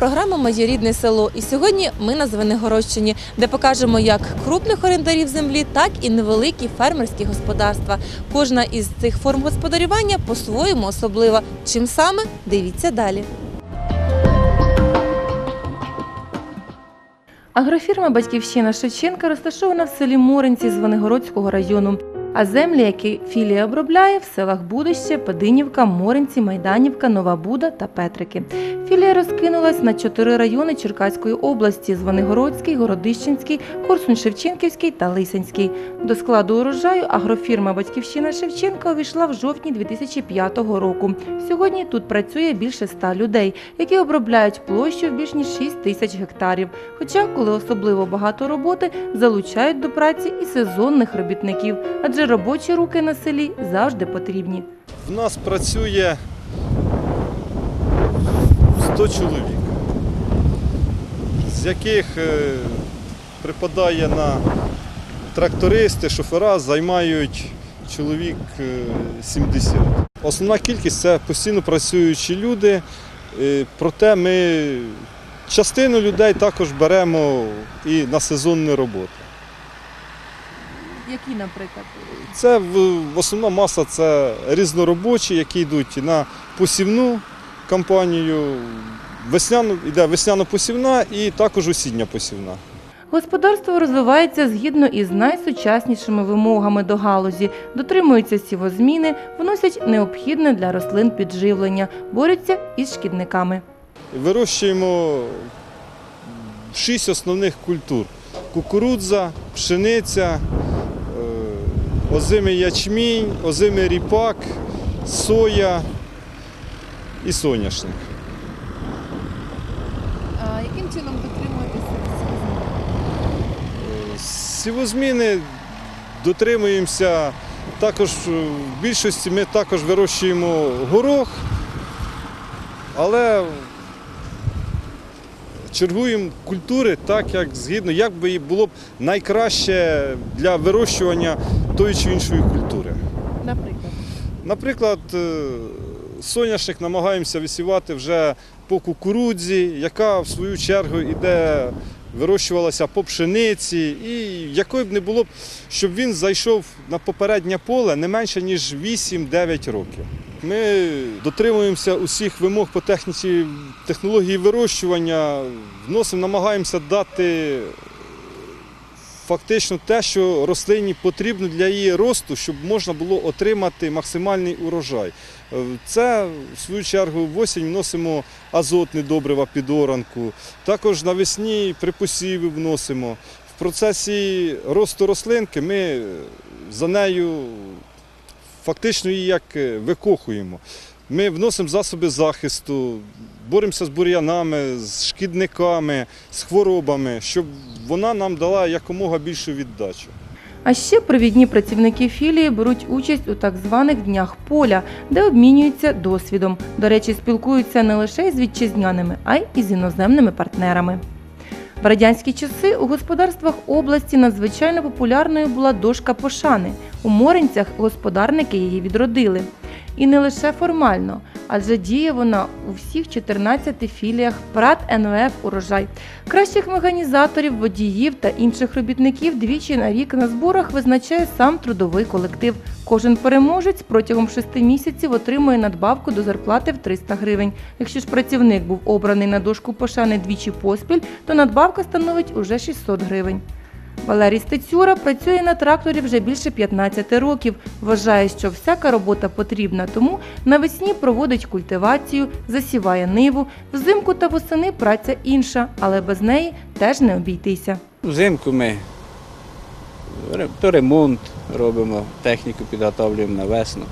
Програма Моє рідне село. І сьогодні ми на Звенигородщині, де покажемо як крупних орендарів землі, так і невеликі фермерські господарства. Кожна із цих форм господарювання по-своєму особлива. Чим саме дивіться далі. Агрофірма Батьківщина Шевченка розташована в селі Моринці Звенигородського району. А землі, які філія обробляє в селах Будище, Пединівка, Моринці, Майданівка, Нова Буда та Петрики. Філія розкинулась на чотири райони Черкаської області: Звенигородський, Городищенський, Корсунь-Шевченківський та Лисянський. До складу урожаю агрофірма Батьківщина Шевченка увійшла в жовтні 2005 року. Сьогодні тут працює більше ста людей, які обробляють площу в більш ніж 6 тисяч гектарів. Хоча, коли особливо багато роботи, залучають до праці і сезонних робітників, адже робочі руки на селі завжди потрібні. В нас працює 100 чоловік, з яких е, припадає на трактористи, шофера, займають чоловік е, 70. Основна кількість це постійно працюючі люди, е, проте ми частину людей також беремо і на сезонні роботи. Які, наприклад? Це в, в основна маса це різноробочі, які йдуть на посівну кампанію. Весняну йде весняно-посівна і також осіння посівна. Господарство розвивається згідно із найсучаснішими вимогами до галузі, дотримуються сівозміни, вносять необхідне для рослин підживлення, борються із шкідниками. Вирощуємо шість основних культур: кукурудза, пшениця, озимий ячмінь, озимий ріпак, соя і соняшник. А яким чином дотримуєтеся? Сівозміни дотримуємося. Також е, в більшості ми також вирощуємо горох, але чергуємо культури так, як згідно, як би було б найкраще для вирощування тої чи іншої культури. Наприклад. Наприклад, е, соняшник намагаємося висівати вже по кукурудзі, яка в свою чергу йде, вирощувалася по пшениці, і якою б не було щоб він зайшов на попереднє поле не менше, ніж 8-9 років. Ми дотримуємося усіх вимог по техніці технології вирощування, вносимо, намагаємося дати фактично те, що рослині потрібно для її росту, щоб можна було отримати максимальний урожай. Е, Це, в свою чергу, в осінь вносимо азотні добрива під оранку. Також навесні при вносимо. В процесі росту рослинки ми е, за нею фактично її як е, викохуємо. Ми вносимо засоби захисту, боремося з бур'янами, з шкідниками, з хворобами, щоб вона нам дала якомога більшу віддачу. А ще провідні працівники філії беруть участь у так званих днях поля, де обмінюються досвідом. До речі, спілкуються не лише з вітчизняними, а й із іноземними партнерами. В радянські часи у господарствах області надзвичайно популярною була дошка пошани. У Моринцях господарники її відродили. І не лише формально, адже діє вона у всіх 14 філіях ПРАТ НВФ Урожай. Кращих механізаторів, водіїв та інших робітників двічі на рік на зборах визначає сам трудовий колектив. Кожен переможець протягом шести місяців отримує надбавку до зарплати в 300 гривень. Якщо ж працівник був обраний на дошку пошани двічі поспіль, то надбавка становить уже 600 гривень. Валерій Стецюра працює на тракторі вже більше 15 років. Вважає, що всяка робота потрібна, тому навесні проводить культивацію, засіває ниву. Взимку та восени праця інша, але без неї теж не обійтися. Взимку ми то ремонт робимо, техніку підготовлюємо на весну.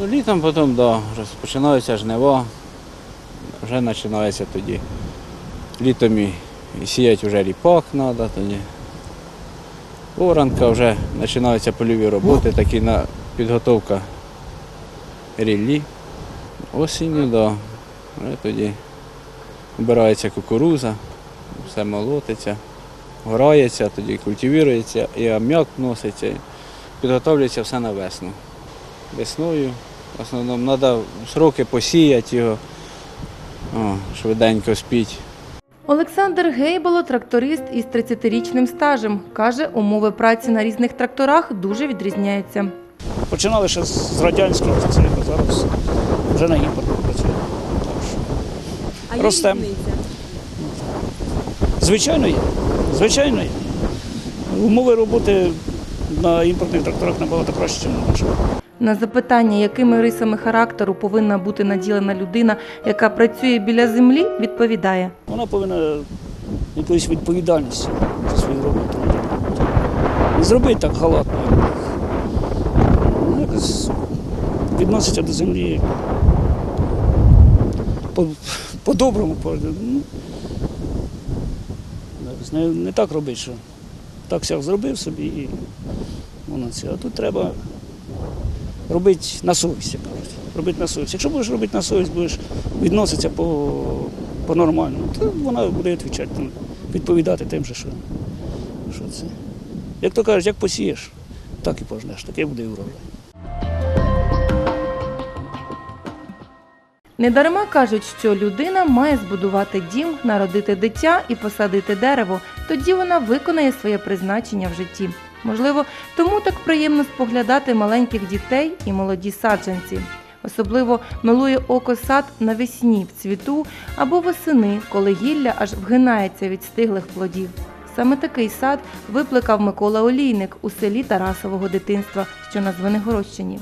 Ну, літом потім да, розпочинається жнива, вже починається тоді. Літом і, і сіяти вже ріпак треба тоді. Оранка вже починаються польові роботи, такі на підготовка ріллі. Осінню, да. Вже тоді обирається кукуруза, все молотиться грається, тоді культивується, і ам'як вноситься, підготовлюється все на весну. Весною в основному треба сроки посіяти його, О, швиденько спіть. Олександр Гейбало тракторист із 30-річним стажем. Каже, умови праці на різних тракторах дуже відрізняються. Починали ще з радянського а зараз вже на імпортно працюємо. Так. Звичайно є. Звичайно є. Умови роботи на імпортних тракторах набагато краще, ніж на наших. На запитання, якими рисами характеру повинна бути наділена людина, яка працює біля землі, відповідає. Вона повинна якоюсь відповідальністю за свою роботу. Не зробити так халатно. Ну, відноситься до землі по- по-доброму. По, ну, не, не так робити, що так сяк зробив собі і воно це. А тут треба робити на совість. Робити на совість. Якщо будеш робити на совість, будеш відноситися по, по-нормальному, то вона буде відповідати, відповідати тим же, що, що це. Як то кажуть, як посієш, так і пожнеш, таке буде і врожай. Недарма кажуть, що людина має збудувати дім, народити дитя і посадити дерево. Тоді вона виконає своє призначення в житті. Можливо, тому так приємно споглядати маленьких дітей і молоді саджанці. Особливо милує око сад навесні в цвіту або восени, коли гілля аж вгинається від стиглих плодів. Саме такий сад випликав Микола Олійник у селі Тарасового дитинства, що на Звенигородщині.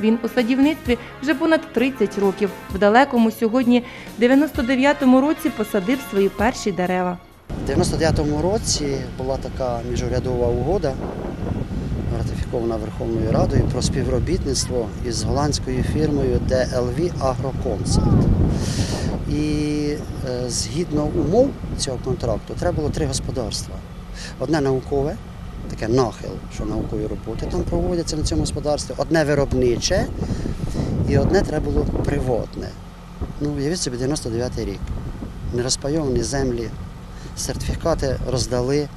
Він у садівництві вже понад 30 років. В далекому сьогодні 99-му році посадив свої перші дерева. У 99-му році була така міжурядова угода, ратифікована Верховною Радою про співробітництво із голландською фірмою DLV Agroconsult. І е, згідно умов цього контракту треба було три господарства. Одне наукове, таке нахил, що наукові роботи там проводяться на цьому господарстві, одне виробниче і одне треба було приватне. Ну, уявіть собі, 99-й рік. Нерозпайовані землі, сертифікати роздали,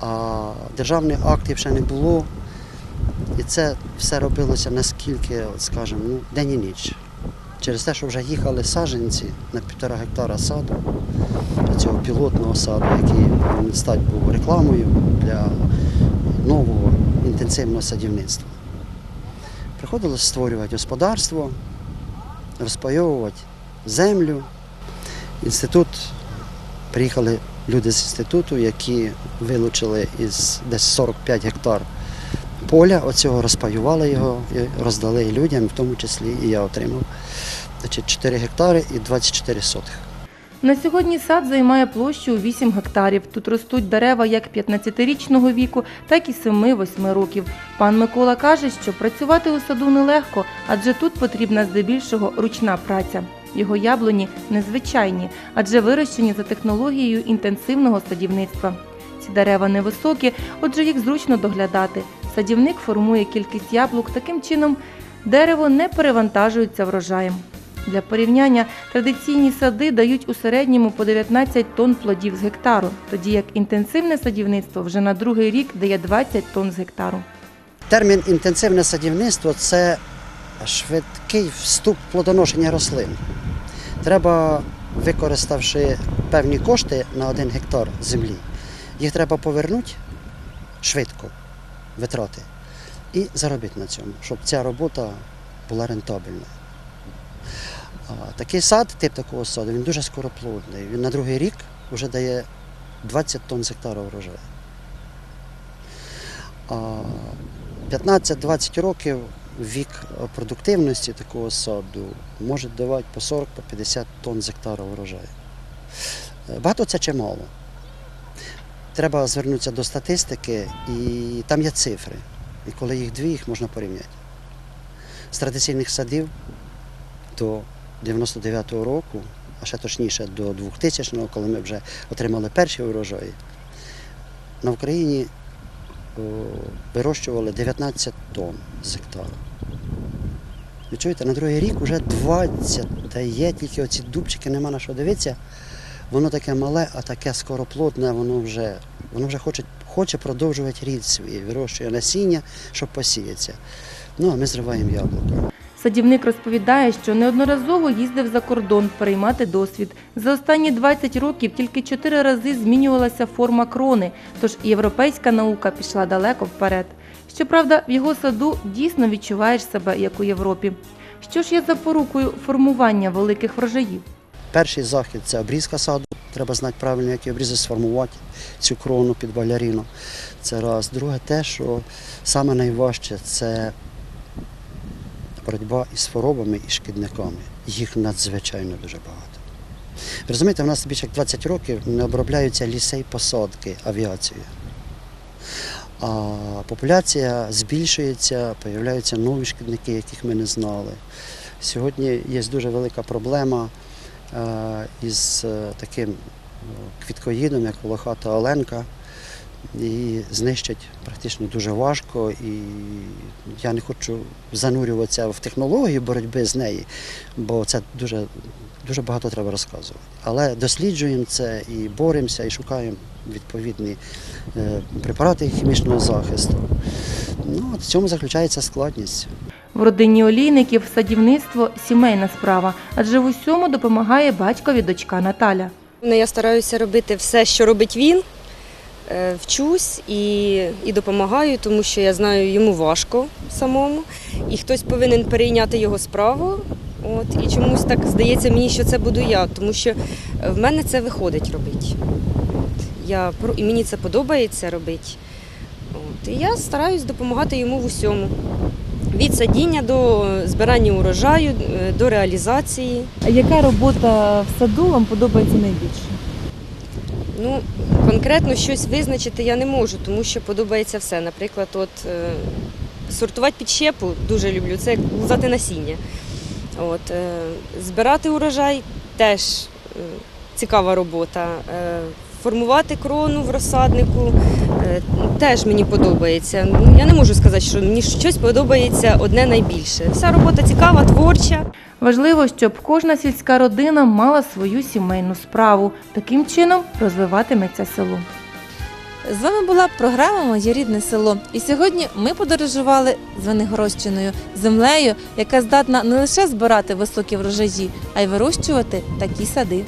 а державних актів ще не було. І це все робилося наскільки, скажімо, ну, день і ніч. Через те, що вже їхали саджанці на півтора гектара саду, цього пілотного саду, який стати був рекламою для нового інтенсивного садівництва. Приходилось створювати господарство, розпайовувати землю. Інститут приїхали люди з інституту, які вилучили із десь 45 гектар поля, оцього розпаювали його і роздали людям, в тому числі і я отримав значить, 4 гектари і 24 сотих. На сьогодні сад займає площу у 8 гектарів. Тут ростуть дерева як 15-річного віку, так і 7-8 років. Пан Микола каже, що працювати у саду нелегко, адже тут потрібна здебільшого ручна праця. Його яблуні незвичайні, адже вирощені за технологією інтенсивного садівництва. Ці дерева невисокі, отже їх зручно доглядати. Садівник формує кількість яблук таким чином, дерево не перевантажується врожаєм. Для порівняння традиційні сади дають у середньому по 19 тонн плодів з гектару, тоді як інтенсивне садівництво вже на другий рік дає 20 тонн з гектару. Термін інтенсивне садівництво це швидкий вступ плодоношення рослин. Треба, використавши певні кошти на один гектар землі, їх треба повернути швидко, витрати, і заробити на цьому, щоб ця робота була рентабельна. Такий сад, тип такого саду, він дуже скороплодний. Він на другий рік вже дає 20 тонн з гектара врожаю. 15-20 років вік продуктивності такого саду може давати по 40 по 50 тонн з гектара врожаю. Е, Багато це чи мало. Треба звернутися до статистики, і там є цифри. І коли їх дві, їх можна порівняти. З традиційних садів до 99-го року, а ще точніше до 2000-го, коли ми вже отримали перші урожаї, на Україні вирощували 19 тонн з гектара. Ви чуєте, на другий рік вже 20 дає, тільки оці дубчики нема на що дивитися. Воно таке мале, а таке скороплодне, воно вже, воно вже хоче, хоче продовжувати рід свій, вирощує насіння, щоб посіятися. Ну, а ми зриваємо яблуко. Садівник розповідає, що неодноразово їздив за кордон переймати досвід. За останні 20 років тільки 4 рази змінювалася форма крони, тож європейська наука пішла далеко вперед. Щоправда, в його саду дійсно відчуваєш себе як у Європі. Що ж є запорукою формування великих врожаїв? Перший захід це обрізка саду. Треба знати правильно, які обрізи сформувати цю крону під баляріну. Це раз. Друге, те, що саме найважче це боротьба із хворобами і шкідниками. Їх надзвичайно дуже багато. Ви розумієте, в нас більше як 20 років не обробляються ліси й посадки авіацією. А популяція збільшується, появляються нові шкідники, яких ми не знали. Сьогодні є дуже велика проблема е, із е, таким е, квіткоїдом, як волохата Оленка. Її знищать практично дуже важко, і я не хочу занурюватися в технологію боротьби з нею, бо це дуже, дуже багато треба розказувати. Але досліджуємо це і боремося, і шукаємо відповідні е, препарати хімічного захисту. Ну, от в цьому заключається складність. В родині олійників садівництво сімейна справа, адже в усьому допомагає батькові дочка Наталя. Ну, Я стараюся робити все, що робить він. Е, Вчусь і, і допомагаю, тому що я знаю, йому важко самому, і хтось повинен перейняти його справу. От, і чомусь так здається мені, що це буду я, тому що в мене це виходить робити. Я, і мені це подобається робити. От, і я стараюсь допомагати йому в усьому. Від садіння до збирання урожаю, е, до реалізації. А яка робота в саду вам подобається найбільше? Ну, конкретно щось визначити я не можу, тому що подобається все. Наприклад, от е, сортувати підщепу дуже люблю, це як лузати насіння. От, е, збирати урожай теж е, цікава робота. Е, формувати крону в розсаднику е, теж мені подобається. Я не можу сказати, що мені щось подобається одне найбільше. Вся робота цікава, творча. Важливо, щоб кожна сільська родина мала свою сімейну справу. Таким чином розвиватиметься село. З вами була програма Моє рідне село. І сьогодні ми подорожували з Венигородщиною, землею, яка здатна не лише збирати високі врожаї, а й вирощувати такі сади.